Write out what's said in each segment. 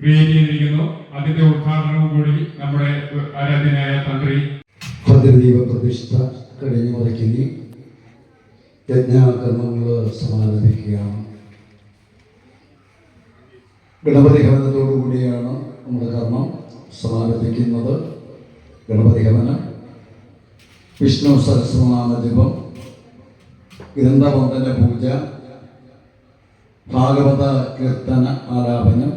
Create ചെയ്തിരിക്കുന്നു അതിന്റെ ഉദ്ഘാടനവും കൂടി നമ്മുടെ ആരാധ്യനായ തന്ത്രി ഭദ്രദീപ പ്രതിഷ്ഠ കഴിഞ്ഞു മുറിക്കുന്നു യജ്ഞാകർമ്മങ്ങൾ സമാരംഭിക്കുകയാണ്. ഗണപതി ഹവനത്തോടുകൂടിയാണ് നമ്മുടെ കർമ്മം സമാരംഭിക്കുന്നത്. ഗണപതി ഹവനം വിഷ്ണു സഹസ്രനാമ ജപം ഗ്രന്ഥബന്ധന പൂജ ഭാഗവത കീർത്തന ആലാപനം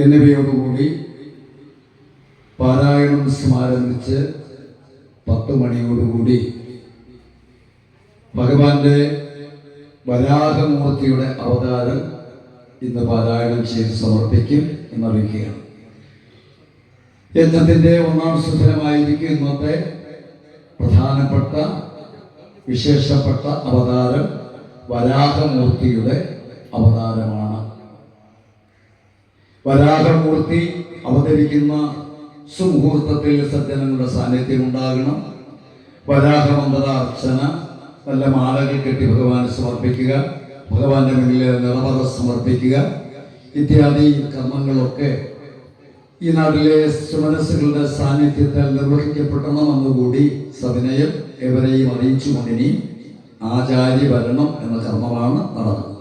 എന്നിവയോടുകൂടി പാരായണം സമാരംഭിച്ച് പത്ത് മണിയോടുകൂടി ഭഗവാന്റെ വരാഹമൂർത്തിയുടെ അവതാരം ഇന്ന് പാരായണം ചെയ്ത് സമർപ്പിക്കും എന്നറിയിക്കുകയാണ്. യജ്ഞത്തിന്റെ ഒന്നാം സുഖരമായിരിക്കും ഇന്നത്തെ പ്രധാനപ്പെട്ട വിശേഷപ്പെട്ട അവതാരം വരാഹമൂർത്തിയുടെ അവതാരമാണ്. വരാഹമൂർത്തി അവതരിക്കുന്ന സുമുഹൂർത്തത്തിൽ സജ്ജനങ്ങളുടെ സാന്നിധ്യം ഉണ്ടാകണം. വരാഹമന്ത്രത അർച്ചന നല്ല മാലകൾ കെട്ടി ഭഗവാന് സമർപ്പിക്കുക. ഭഗവാന്റെ മുന്നിൽ നിറപത സമർപ്പിക്കുക. ഇത്യാദി കർമ്മങ്ങളൊക്കെ ഈ നാട്ടിലെ സുമനസ്സുകളുടെ സാന്നിധ്യത്താൽ നിർവഹിക്കപ്പെടണമെന്നുകൂടി സവിനയം എവരെയും അറിയിച്ചുകൊണ്ടിനി ആചാര്യ ഭരണം എന്ന കർമ്മമാണ് നടന്നത്.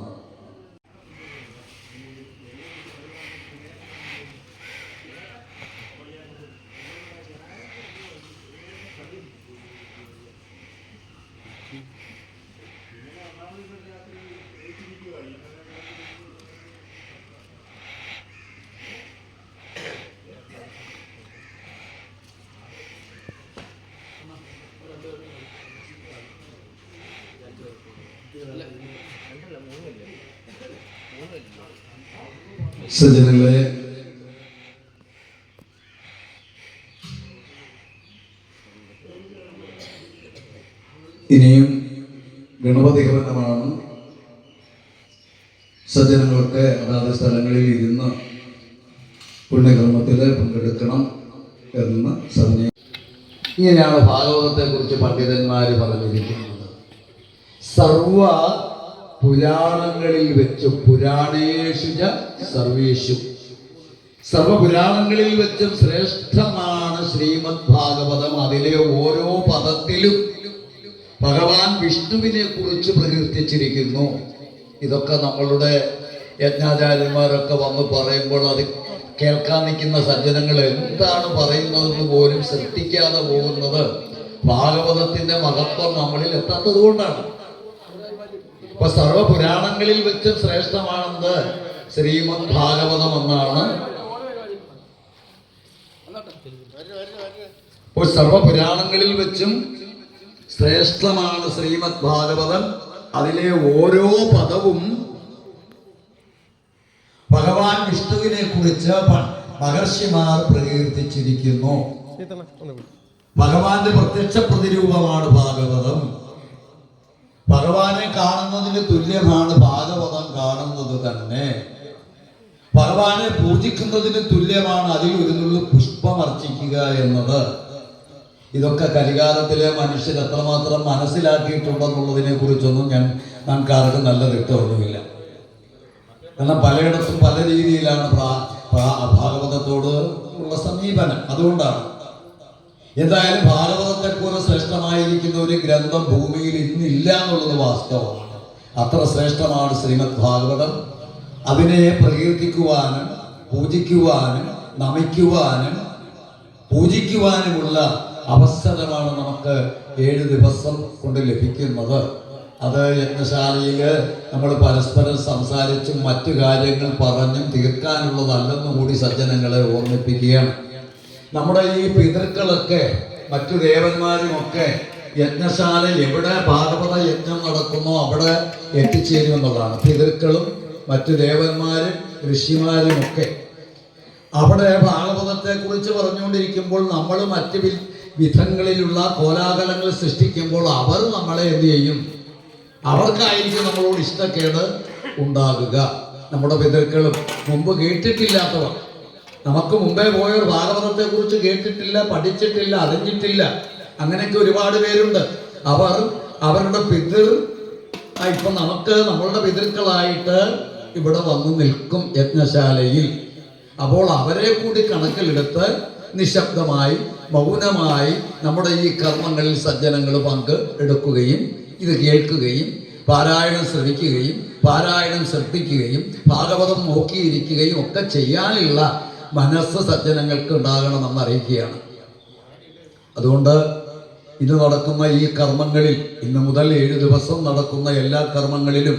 സജ്ജനങ്ങളെ ഇനിയും ഗണപതി ഹവനമാണ് സജ്ജനങ്ങൾക്ക് അതാത് സ്ഥലങ്ങളിൽ ഇരുന്ന് പുണ്യകർമ്മത്തിൽ പങ്കെടുക്കണം എന്ന് സജ്ജന ഇങ്ങനെയാണ് ഭാഗവതത്തെ കുറിച്ച് പണ്ഡിതന്മാർ പറഞ്ഞിരിക്കുന്നത്. സർവ പുരാണങ്ങളിൽ വെച്ച് പുരാണേഷു ച സർവേഷു. സർവപുരാണങ്ങളിൽ വെച്ചും ശ്രേഷ്ഠമാണ് ശ്രീമദ് ഭാഗവതം. അതിലെ ഓരോ പദത്തിലും ഭഗവാൻ വിഷ്ണുവിനെ കുറിച്ച് പ്രകീർത്തിച്ചിരിക്കുന്നു. ഇതൊക്കെ നമ്മളുടെ യജ്ഞാചാര്യന്മാരൊക്കെ വന്ന് പറയുമ്പോൾ അത് കേൾക്കാൻ നിൽക്കുന്ന സജ്ജനങ്ങൾ എന്താണ് പറയുന്നതെന്ന് പോലും ശ്രദ്ധിക്കാതെ പോകുന്നത്. ഭാഗവതത്തിന്റെ മഹത്വം നമ്മളിൽ എത്താത്തത് കൊണ്ടാണ് ഇപ്പൊ സർവപുരാണങ്ങളിൽ വെച്ച് ശ്രേഷ്ഠമാണെന്ന് ശ്രീമദ് ഭാഗവതം എന്നാണ് ഇപ്പോൾ സർവപുരാണങ്ങളിൽ വെച്ചും ശ്രേഷ്ഠമാണ് ശ്രീമദ് ഭാഗവതം അതിലെ ഓരോ പദവും ഭഗവാൻ വിഷ്ണുവിനെ കുറിച്ച് മഹർഷിമാർ പ്രകീർത്തിച്ചിരിക്കുന്നു. ഭഗവാന്റെ പ്രത്യക്ഷ പ്രതിരൂപമാണ് ഭാഗവതം. ഭഗവാനെ കാണുന്നതിന് തുല്യമാണ് ഭാഗവതം കാണുന്നത് തന്നെ. ഭഗവാനെ പൂജിക്കുന്നതിന് തുല്യമാണ് അതിൽ ഒരുന്നുള്ള നുള്ളു പുഷ്പം അർച്ചിക്കുക എന്നത്. ഇതൊക്കെ കലികാലത്തിലെ മനുഷ്യർ എത്രമാത്രം മനസ്സിലാക്കിയിട്ടുണ്ടെന്നുള്ളതിനെ കുറിച്ചൊന്നും ഞാൻ നമുക്ക് ആർക്കും നല്ല വ്യക്തമൊന്നുമില്ല. കാരണം പലയിടത്തും പല രീതിയിലാണ് ഭാഗവതത്തോട് ഉള്ള സമീപനം. അതുകൊണ്ടാണ് എന്തായാലും ഭാഗവതത്തെ പോലെ ശ്രേഷ്ഠമായിരിക്കുന്ന ഒരു ഗ്രന്ഥം ഭൂമിയിൽ ഇന്നില്ല എന്നുള്ളത് വാസ്തവമാണ്. അത്ര ശ്രേഷ്ഠമാണ് ശ്രീമദ് ഭാഗവതം. അതിനെ പ്രകീർത്തിക്കുവാനും പൂജിക്കുവാനും നമിക്കുവാനും പൂജിക്കുവാനുമുള്ള അവസരമാണ് നമുക്ക് ഏഴ് ദിവസം കൊണ്ട് ലഭിക്കുന്നത്. അത് യജ്ഞശാലയിൽ നമ്മൾ പരസ്പരം സംസാരിച്ചും മറ്റു കാര്യങ്ങൾ പറഞ്ഞും തീർക്കാനുള്ളതല്ലെന്നും കൂടി സജ്ജനങ്ങളെ ഓർമ്മിപ്പിക്കുകയാണ്. നമ്മുടെ ഈ പിതൃക്കളൊക്കെ മറ്റു ദേവന്മാരുമൊക്കെ യജ്ഞശാല എവിടെ ഭാഗവത യജ്ഞം നടക്കുന്നോ അവിടെ എത്തിച്ചേരുമെന്നുള്ളതാണ് പിതൃക്കളും മറ്റു ദേവന്മാരും ഋഷിമാരും ഒക്കെ അവിടെ ഭാഗവതത്തെ കുറിച്ച് പറഞ്ഞുകൊണ്ടിരിക്കുമ്പോൾ നമ്മൾ മറ്റ് വിധങ്ങളിലുള്ള കോലാഹലങ്ങൾ സൃഷ്ടിക്കുമ്പോൾ അവർ നമ്മളെ എന്ത് ചെയ്യും? അവർക്കായിരിക്കും നമ്മളോട് ഇഷ്ടക്കേട് ഉണ്ടാകുക. നമ്മുടെ പിതൃക്കളും മുമ്പ് കേട്ടിട്ടില്ലാത്തവർ. നമുക്ക് മുമ്പേ ഒരു ഭാഗവതത്തെ കുറിച്ച് കേട്ടിട്ടില്ല പഠിച്ചിട്ടില്ല അറിഞ്ഞിട്ടില്ല. അങ്ങനെയൊക്കെ ഒരുപാട് പേരുണ്ട്. അവർ അവരുടെ പിതൃ ഇപ്പൊ നമുക്ക് നമ്മളുടെ പിതൃക്കളായിട്ട് ഇവിടെ വന്നു നിൽക്കും യജ്ഞശാലയിൽ. അപ്പോൾ അവരെ കൂടി കണക്കിലെടുത്ത് നിശബ്ദമായി മൗനമായി നമ്മുടെ ഈ കർമ്മങ്ങളിൽ സജ്ജനങ്ങൾ പങ്ക് എടുക്കുകയും ഇത് കേൾക്കുകയും പാരായണം ശ്രവിക്കുകയും പാരായണം ശ്രദ്ധിക്കുകയും ഭാഗവതം നോക്കിയിരിക്കുകയും ഒക്കെ ചെയ്യാനുള്ള മനസ്സ് സജ്ജനങ്ങൾക്ക് ഉണ്ടാകണമെന്ന് അറിയിക്കുകയാണ്. അതുകൊണ്ട് ഇന്ന് നടക്കുന്ന ഈ കർമ്മങ്ങളിൽ ഇന്ന് മുതൽ ഏഴ് ദിവസം നടക്കുന്ന എല്ലാ കർമ്മങ്ങളിലും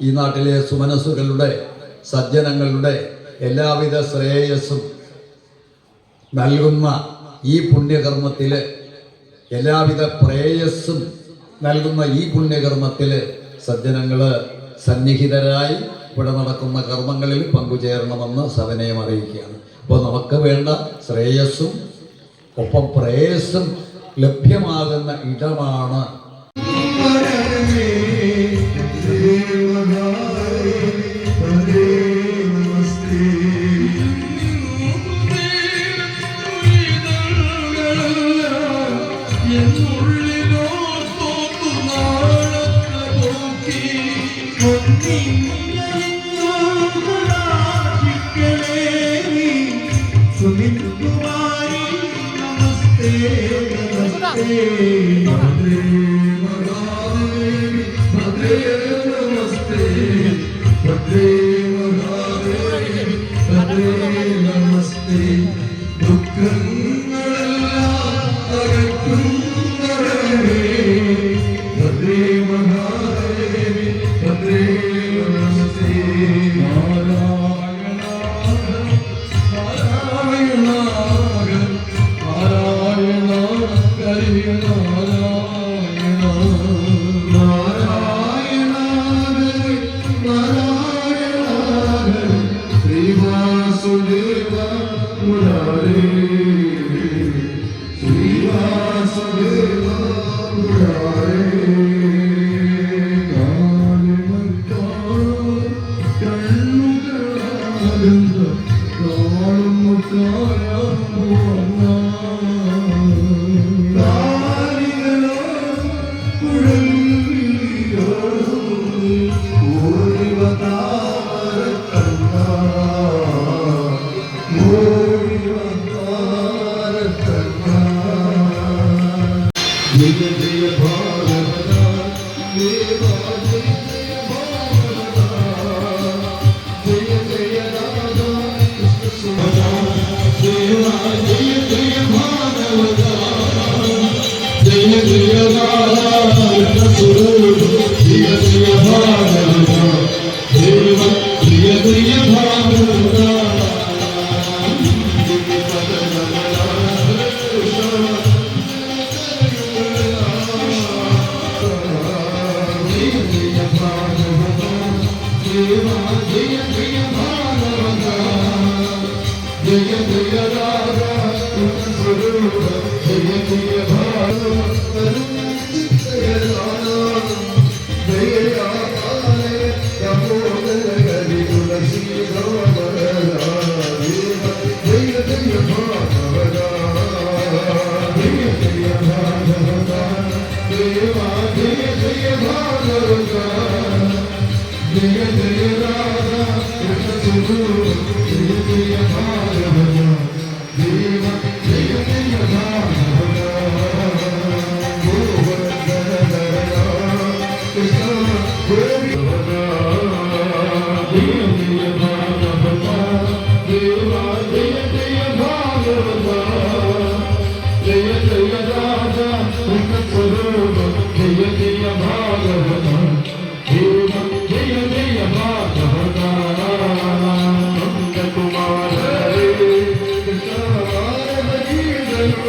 ഈ നാട്ടിലെ സുമനസ്സുകളുടെ സജ്ജനങ്ങളുടെ എല്ലാവിധ ശ്രേയസ്സും നൽകുന്ന ഈ പുണ്യകർമ്മത്തിൽ എല്ലാവിധ പ്രേയസ്സും നൽകുന്ന ഈ പുണ്യകർമ്മത്തിൽ സജ്ജനങ്ങൾ സന്നിഹിതരായി ഇവിടെ നടക്കുന്ന കർമ്മങ്ങളിൽ പങ്കുചേരണമെന്ന് സവനയം അറിയിക്കുകയാണ്. അപ്പോൾ നമുക്ക് വേണ്ട ശ്രേയസ്സും ഒപ്പം പ്രേയസ്സും ലഭ്യമാകുന്ന ഇടമാണ് see.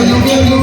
Eu não quero